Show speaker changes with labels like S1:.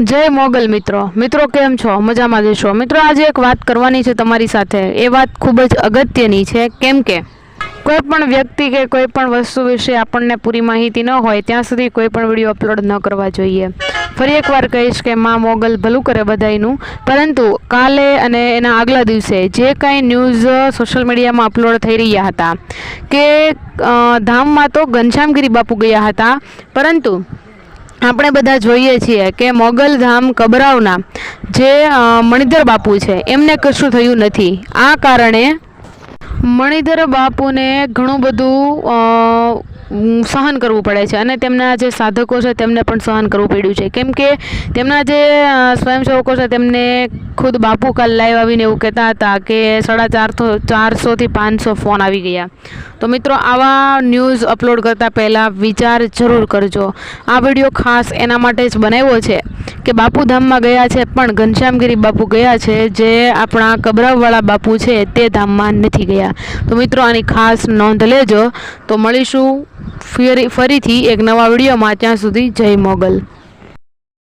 S1: જય મોગલ મિત્રો. મિત્રો કેમ છો? મજામાં જશો મિત્રો આજે એક વાત કરવાની છે તમારી સાથે. એ વાત ખૂબ જ અગત્યની છે. કેમ કે કોઈ પણ વ્યક્તિ કે કોઈ પણ વસ્તુ વિશે આપણને પૂરી માહિતી ન હોય, ત્યાં સુધી કોઈ પણ વીડિયો અપલોડ ન કરવા જોઈએ. ફરી એકવાર કહીશ કે માં મોગલ ભલું કરે બધાયનું. પરંતુ કાલે અને એના આગલા દિવસે જે કાંઈ ન્યૂઝ સોશિયલ મીડિયામાં અપલોડ થઈ રહ્યા હતા કે ધામમાં તો ઘનશ્યામગીરી બાપુ ગયા હતા. પરંતુ આપણે બધા જોઈએ છીએ કે મોગલધામ કબરાવના જે મણિધર બાપુ છે, એમને કશું થયું નથી. આ કારણે મણિધર બાપુને ઘણું બધું સહન કરવું પડે છે. અને તેમના જે સાધકો છે, તેમને પણ સહન કરવું પડ્યું છે. કેમ કે તેમના જે સ્વયંસેવકો છે, તેમને ખુદ બાપુ કાલ લાઈવ આવીને એવું કહેતા હતા કે સાડા ચારસો ચારસોથી પાંચસો ફોન આવી ગયા. તો મિત્રો, આવા ન્યૂઝ અપલોડ કરતાં પહેલાં વિચાર જરૂર કરજો. આ વીડિયો ખાસ એના માટે જ બનાવ્યો છે કે બાપુ ધામમાં ગયા છે, પણ ઘનશ્યામગીરી બાપુ ગયા છે, જે આપણા કબરાવવાળા બાપુ છે, તે ધામમાં નથી ગયા. તો મિત્રો, આની ખાસ નોંધ લેજો. તો મળીશું ફરી ફરીથી એક નવા વિડીયોમાં ત્યાં સુધી જય મોગલ.